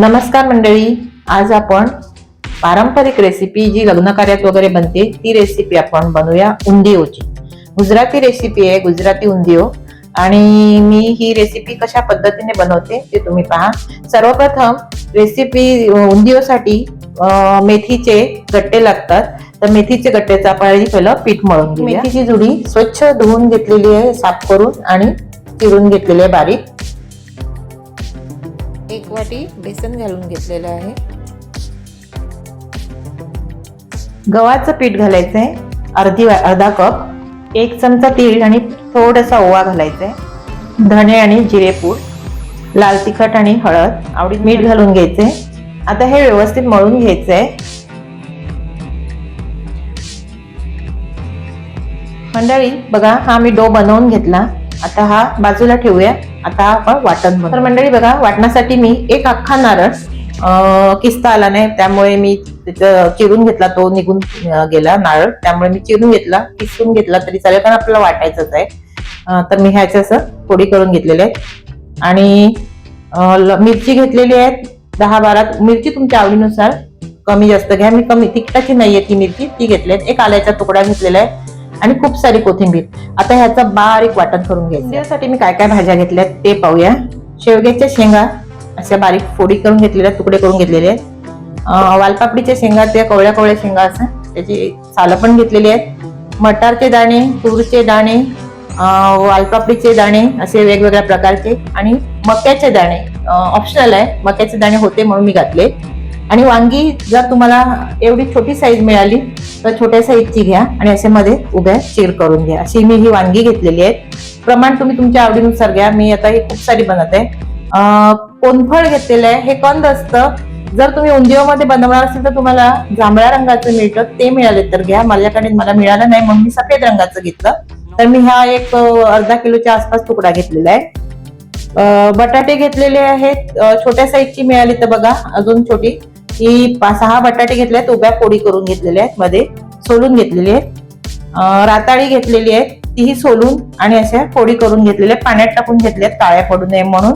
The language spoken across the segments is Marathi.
नमस्कार मंडळी आज आपण पारंपरिक रेसिपी जी लग्न कार्यात वगैरे बनते ती रेसिपी आपण बनवूया उंदिओची. गुजराती रेसिपी आहे गुजराती उंदिओ. आणि मी ही रेसिपी कशा पद्धतीने बनवते ते तुम्ही पहा. सर्वप्रथम रेसिपी उंदिओसाठी मेथीचे गट्टे लागतात. तर मेथीचे गट्ट्याचं आपण आधी पहिलं पीठ मळून घेऊया. मेथीची जुडी स्वच्छ धुवून घेतलेली आहे साफ करून आणि चिरून घेतलेली आहे बारीक. एक वाटी बेसन घालून घेतलेलं आहे. गव्हाचं पीठ घालायचंय. अर्धी वा- अर्धा कप. एक चमचा तीळ आणि थोडासा ओवा घालायचाय. धणे आणि जिरेपूड लाल तिखट आणि हळद. आवडी मीठ घालून घ्यायचे आता हे व्यवस्थित मळून घ्यायचंय. मंडळी बघा हा मी डो बनवून घेतला. आता हा बाजूला ठेवूया. आता आपण वाटण तर मंडळी बघा वाटण्यासाठी मी एक अख्खा नारळ किस्ता आला नाही त्यामुळे मी चिरून घेतला तो निघून गेला नारळ. त्यामुळे मी चिरून घेतला किसून घेतला तरी चालेल कारण आपल्याला वाटायचंच आहे. तर मी ह्याचं असं फोडी करून घेतलेले आहे. आणि मिरची घेतलेली आहे दहा बारा मिरची तुमच्या आवडीनुसार कमी जास्त घ्या. मी कमी तिखटाची नाहीये ती मिरची ती घेतली आहे. एक आल्याचा तुकडा घेतलेला आहे. आणि खूप सारी कोथिंबीर. आता ह्याचा बारीक वाटण करून घ्यायचं. त्यासाठी मी काय काय भाज्या घेतल्या ते पाहूया. शेवग्याच्या शेंगा अशा बारीक फोडी करून घेतलेल्या तुकडे करून घेतलेले आहेत. वालपापडीच्या शेंगा त्या कवळ्या कवळ्या शेंगा असं त्याची सालं पण घेतलेली आहेत. मटारचे दाणे तूरचे दाणे वालपापडीचे दाणे असे वेगवेगळ्या प्रकारचे. आणि मक्याचे दाणे ऑप्शनल आहे. मक्याचे दाणे होते म्हणून मी घातले आणि वांगी जर तुम्हाला एवढी छोटी साईज मिळाली तर छोट्या साईजची घ्या आणि असे मध्ये उभ्या चिर करून घ्या. अशी मी ही वांगी घेतलेली आहेत प्रमाण तुम्ही तुमच्या आवडीनुसार घ्या. मी आता ही खूप सारी बनत आहे. कोनफळ घेतलेलं आहे. हे कंद असतं जर तुम्ही उंदिओमध्ये बनवणार असेल तर तुम्हाला जांभळ्या रंगाचं मिळतं. ते मिळाले तर घ्या. माझ्याकडे मला मिळालं नाही म्हणून मी सफेद रंगाचं घेतलं. तर मी हा एक अर्धा किलोच्या आसपास तुकडा घेतलेला आहे. बटाटे घेतलेले आहेत. छोट्या साईजची मिळाली तर बघा अजून छोटी. ही पा- सहा बटाटे घेतले आहेत उभ्या पोळी करून घेतलेल्या आहेत मध्ये सोलून घेतलेली आहेत. राताळी घेतलेली आहे तीही सोलून आणि अशा पोळी करून घेतलेल्या आहेत. पाण्यात टाकून घेतल्यात काळ्या पडू नये म्हणून.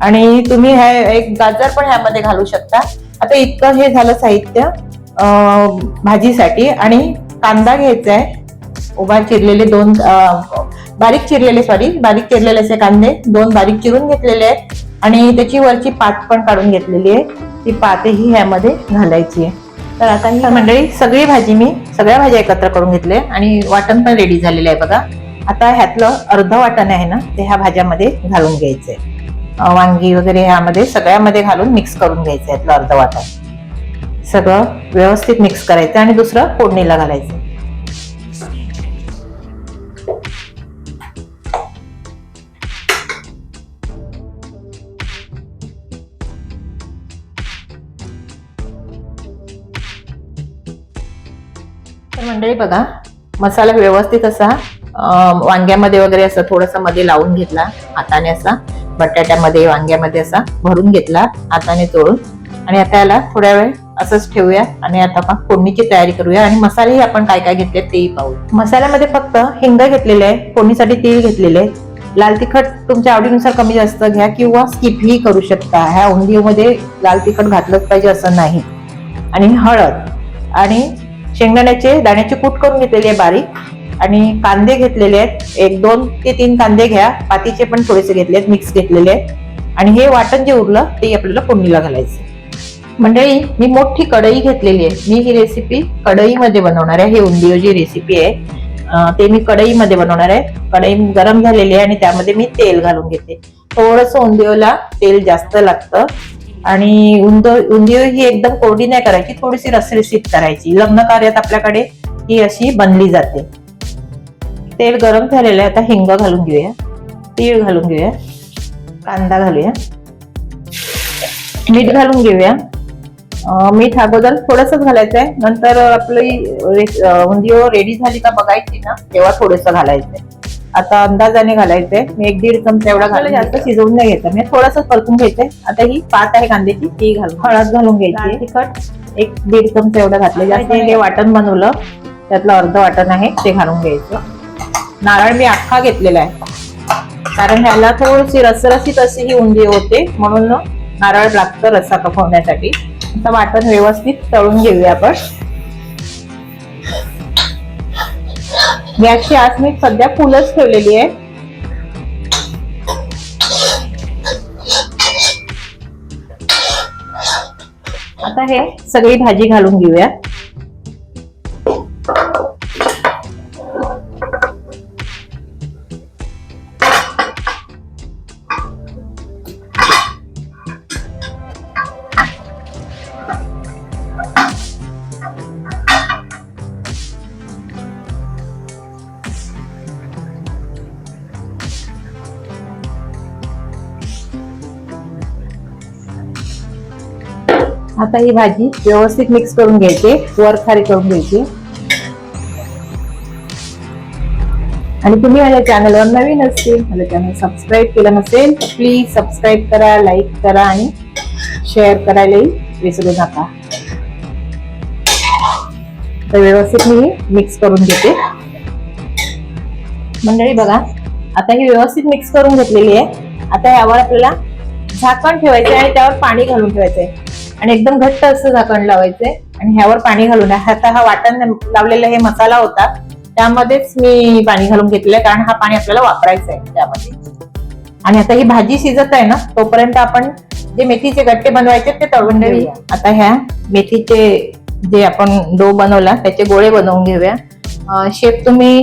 आणि तुम्ही हे एक गाजर पण ह्यामध्ये घालू शकता. आता इतकं हे झालं साहित्य भाजीसाठी आणि कांदा घ्यायचा आहे. उभा चिरलेले दोन बारीक चिरलेले सॉरी बारीक चिरलेले असे कांदे दोन बारीक चिरून घेतलेले आहेत. आणि त्याची वरची पात पण काढून घेतलेली आहे. ती पातेही ह्यामध्ये घालायची आहे. तर आता ही मंडळी सगळी भाजी मी सगळ्या भाज्या एकत्र करून घेतले आणि वाटण पण रेडी झालेलं आहे बघा. आता ह्यातलं अर्ध वाटण आहे ना ते ह्या भाज्यामध्ये घालून घ्यायचंय आहे. वांगी वगैरे ह्यामध्ये सगळ्यामध्ये घालून मिक्स करून घ्यायचं ह्यातलं अर्ध वाटण. सगळं व्यवस्थित मिक्स करायचं आणि दुसरं फोडणीला घालायचं तर मंडळी बघा मसाला व्यवस्थित असा वांग्यामध्ये वगैरे असं थोडंसं मध्ये लावून घेतला हाताने असा बटाट्यामध्ये वांग्यामध्ये असा भरून घेतला हाताने तोडून आणि आता याला थोड्या वेळ असंच ठेवूया आणि आता आपण फोडणीची तयारी करूया. आणि मसालेही आपण काय काय घेतले तेही पाहू. मसाल्यामध्ये फक्त हिंग घेतलेले आहे फोडणीसाठी तेल घेतलेले आहे. लाल तिखट तुमच्या आवडीनुसार कमी जास्त घ्या किंवा स्किपही करू शकता. ह्या उंदीमध्ये लाल तिखट घातलंच पाहिजे असं नाही. आणि हळद. आणि शेंगदाण्याचे दाण्याचे कूट करून घेतलेले आहे बारीक आणि कांदे घेतलेले आहेत. एक दोन ते तीन कांदे घ्या. पातीचे पण थोडेसे घेतले आहेत मिक्स घेतलेले आहेत. आणि हे वाटण जे उरलं ते आपल्याला फोडणीला घालायचं मंडळी मी मोठी कढई घेतलेली आहे. मी ही रेसिपी कढईमध्ये बनवणार आहे. ही उंदिओ जी रेसिपी आहे ते मी कढईमध्ये बनवणार आहे. कढई गरम झालेली आहे आणि त्यामध्ये मी तेल घालून घेते. थोडस उंदिओला तेल जास्त लागतं. आणि उंद उंदिओ ही एकदम कोरडी नाही करायची थोडीशी रसरशीत करायची. लग्न कार्यात आपल्याकडे ही अशी बनली जाते. तेल गरम झालेलं आहे आता हिंग घालून घेऊया. तीळ घालून घेऊया. कांदा घालूया. मीठ घालून घेऊया. मीठ अगोदर थोडंसंच घालायचं आहे नंतर आपली रे- उंदिओ रेडी झाली का बघायची ना तेव्हा थोडंसं घालायचंय. आता अंदाजाने घालायचंय. मी एक दीड चमचा एवढा घालून जास्त शिजवून नाही घ्यायचं मी थोडंसं परतून घ्यायचंय आता ही पात आहे कांद्याची ती घालून हळद घालून घ्यायची. तिखट. एक दीड चमचा एवढं घातलं. जास्त हे वाटण बनवलं. त्यातलं अर्ध वाटण आहे ते घालून घ्यायचं. नारळ मी अख्खा घेतलेला आहे. कारण ह्याला थोडीशी रसरशीत अशी ही उंदी होते. म्हणून नारळ लागतं रस्सा होण्यासाठी आता वाटण व्यवस्थित तळून घेऊया आपण. गॅसची आस मी सध्या फुलच ठेवलेली आहे. आता हे सगळी भाजी घालून घेऊया. आता ही भाजी व्यवस्थित मिक्स करून घ्यायची वर खारी करून घ्यायची. आणि तुम्ही माझ्या चॅनलवर नवीन असतील माझं चॅनल सबस्क्राईब केलं नसेल तर प्लीज सबस्क्राईब करा लाईक करा आणि शेअर करायलाही विसरू नका. तर व्यवस्थित मी मिक्स करून घेते. मंडळी बघा आता ही व्यवस्थित मिक्स करून घेतलेली आहे. आता यावर आपल्याला झाकण ठेवायचे आणि त्यावर पाणी घालून ठेवायचं आहे. आणि एकदम घट्ट असं झाकण लावायचंय. आणि ह्यावर पाणी घालून आता हा वाटण लावलेला हे मसाला होता त्यामध्येच मी पाणी घालून घेतलंय कारण हा पाणी आपल्याला वापरायचं आहे त्यामध्ये. आणि आता ही भाजी शिजत आहे ना तोपर्यंत आपण जे मेथीचे गट्टे बनवायचे ते तळून घेऊया. आता ह्या मेथीचे जे आपण डो बनवला त्याचे गोळे बनवून घेऊया. शेप तुम्ही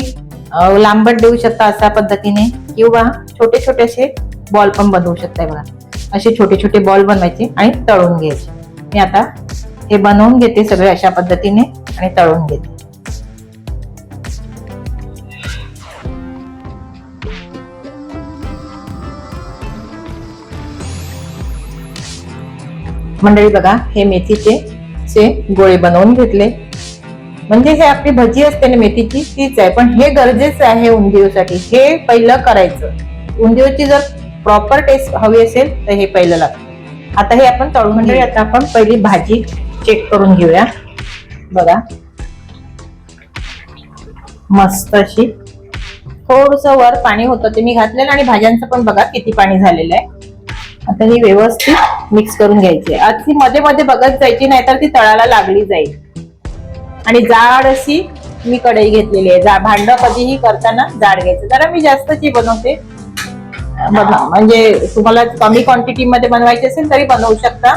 लांबट देऊ शकता अशा पद्धतीने किंवा छोटे छोटे असे बॉल पण बनवू शकताय बघा. असे छोटे छोटे बॉल बनवायचे आणि तळून घ्यायचे. मी आता हे बनवून घेते सगळे अशा पद्धतीने आणि तळून घेते. मंडळी बघा हे मेथीचे चे गोळे बनवून घेतले. म्हणजे हे आपली भजी असते ना मेथीची तीच आहे. पण हे गरजेचं आहे उंदिओसाठी हे पहिलं करायचं. उंदिओची जर प्रॉपर टेस्ट हवी असेल तर हे पहिलं लागतं. आता हे आपण तळून मंडळी आता आपण पहिली भाजी चेक करून घेऊया. बघा. मस्त अशी. थोडस वर पाणी होतं ते मी घातलेलं आणि भाज्यांचं पण बघा किती पाणी झालेलं आहे. आता ही व्यवस्थित मिक्स करून घ्यायची ती मध्ये मध्ये बघत जायची नाहीतर ती तळाला लागली जाईल. आणि जाड अशी मी कढई घेतलेली आहे. जा भांड कधीही करताना जाड घ्यायचं. जरा मी जास्तची बनवते. बघा म्हणजे तुम्हाला कमी क्वांटिटी मध्ये बनवायची असेल तरी बनवू शकता.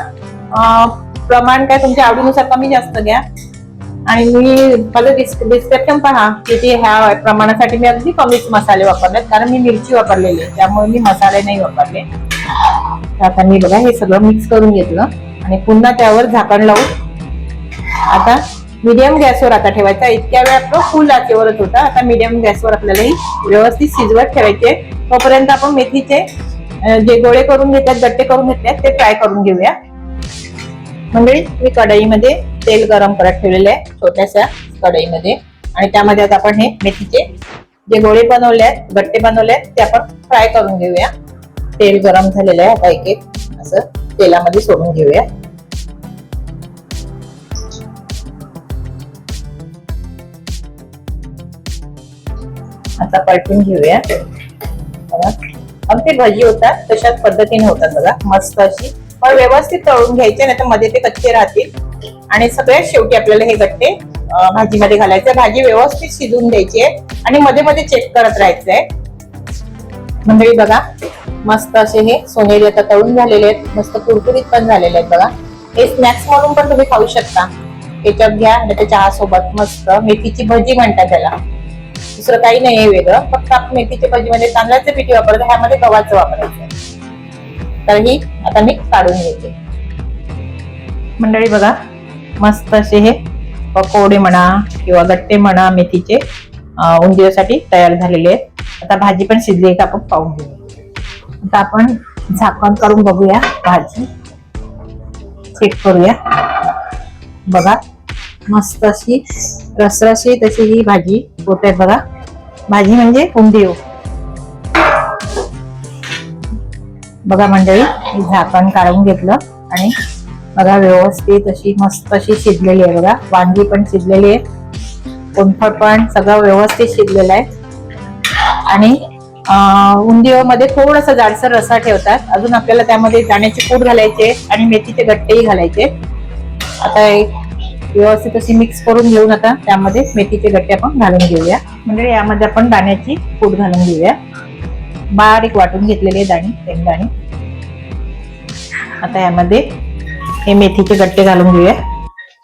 प्रमाण काय तुमच्या आवडीनुसार कमी जास्त घ्या. आणि मी माझं डिस्क्रिप्शन पहा किती ह्या प्रमाणासाठी मी अगदी कमीच मसाले वापरलेत कारण मी मिरची वापरलेली आहे त्यामुळे मी मसाले नाही वापरले. तर आता मी बघा हे सगळं मिक्स करून घेतलं आणि पुन्हा त्यावर झाकण लावून आता मीडियम गॅसवर आता ठेवायचा. इतक्या वेळ आपलं फुल आचेवरच होता. आता मीडियम गॅसवर आपल्याला ही व्यवस्थित शिजवत ठेवायचे. तोपर्यंत आपण मेथीचे जे गोळे करून घेतात गट्टे करून घेतल्यात ते फ्राय करून घेऊया. मंडळी मी कढईमध्ये तेल गरम करत ठेवलेले आहे छोट्याशा कढईमध्ये. आणि त्यामध्ये आता आपण हे मेथीचे जे गोळे बनवले आहेत गट्टे बनवले आहेत ते आपण फ्राय करून घेऊया. तेल गरम झालेलं आहे आता एक एक असं तेलामध्ये सोडून घेऊया. आता पलटून घेऊया. अगदी भजी होतात तशाच पद्धतीने होतात बघा. मस्त अशी. पण व्यवस्थित तळून घ्यायचे नाही तर मध्ये ते कच्चे राहतील. आणि सगळ्यात शेवटी आपल्याला हे गट्टे भाजीमध्ये घालायचे. भाजी व्यवस्थित शिजून द्यायची आहे. आणि मध्ये मध्ये चेक करत राहायचं आहे. मंडळी बघा. मस्त असे हे सोनेरी आता तळून झालेले आहेत. मस्त कुरकुरीत पण झालेले आहेत बघा. हे स्नॅक्स म्हणून पण तुम्ही खाऊ शकता. केचप घ्या आणि त्या चहा सोबत मस्त. मेथीची भजी म्हणतात त्याला. दुसरं काही नाही आहे वेगळं. फक्त आपण मेथीच्या भाजीमध्ये तांदळाचे पिठी वापरतो ह्यामध्ये गव्हाचं वापरायचं. तर ही आता मी काढून घेते. मंडळी बघा मस्त असे हे पकोडे म्हणा किंवा गट्टे म्हणा मेथीचे उंदिरासाठी तयार झालेले आहेत. आता भाजी पण शिजली आहे का आपण पाहून घेऊया आता आपण झाकण करून बघूया भाजी. चेक करूया. बघा मस्त अशी रसरशी तशी ही भाजी होते बघा. भाजी म्हणजे उंदीव बघा मंडळी झाकण काढून घेतलं आणि बघा व्यवस्थित अशी मस्त अशी शिजलेली आहे बघा. वांगी पण शिजलेली आहे. कोणफळ पण सगळं व्यवस्थित शिजलेलं आहे. आणि उंदीवमध्ये थोडासा जाडसर रसा ठेवतात. अजून आपल्याला त्यामध्ये दाण्याचे कूट घालायचे आणि मेथीचे गट्टेही घालायचे. आता एक व्यवस्थित अशी मिक्स करून घेऊन आता त्यामध्ये मेथीचे गट्टे आपण घालून घेऊया. म्हणजे यामध्ये आपण दाण्याची कूट घालून घेऊया. बारीक वाटून घेतलेले दाणे शेंगदाणे आता यामध्ये हे मेथीचे गट्टे घालून घेऊया.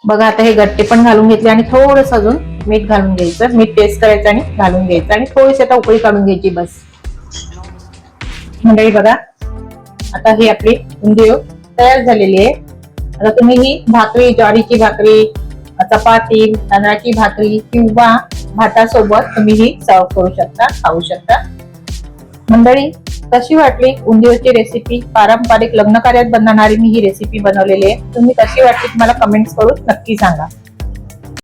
बघा आता हे गट्टे पण घालून घेतले आणि थोडस अजून मीठ घालून घ्यायचं. मीठ टेस्ट करायचं आणि घालून घ्यायचं आणि थोडीशी आता उकळी काढून घ्यायची बस. मंडळी बघा. आता ही आपली उंदिओ तयार झालेली आहे. आता तुम्ही ही भाकरी ज्वारीची भाकरी चपाती तांदळाची भाकरी किंवा भातासोबत तुम्ही ही सर्व करू शकता खाऊ शकता. मंडळी कशी वाटली उंदीरची रेसिपी पारंपरिक लग्न कार्यात बनवणारी मी ही रेसिपी बनवलेली आहे. तुम्ही कशी वाटली मला कमेंट्स करून नक्की सांगा.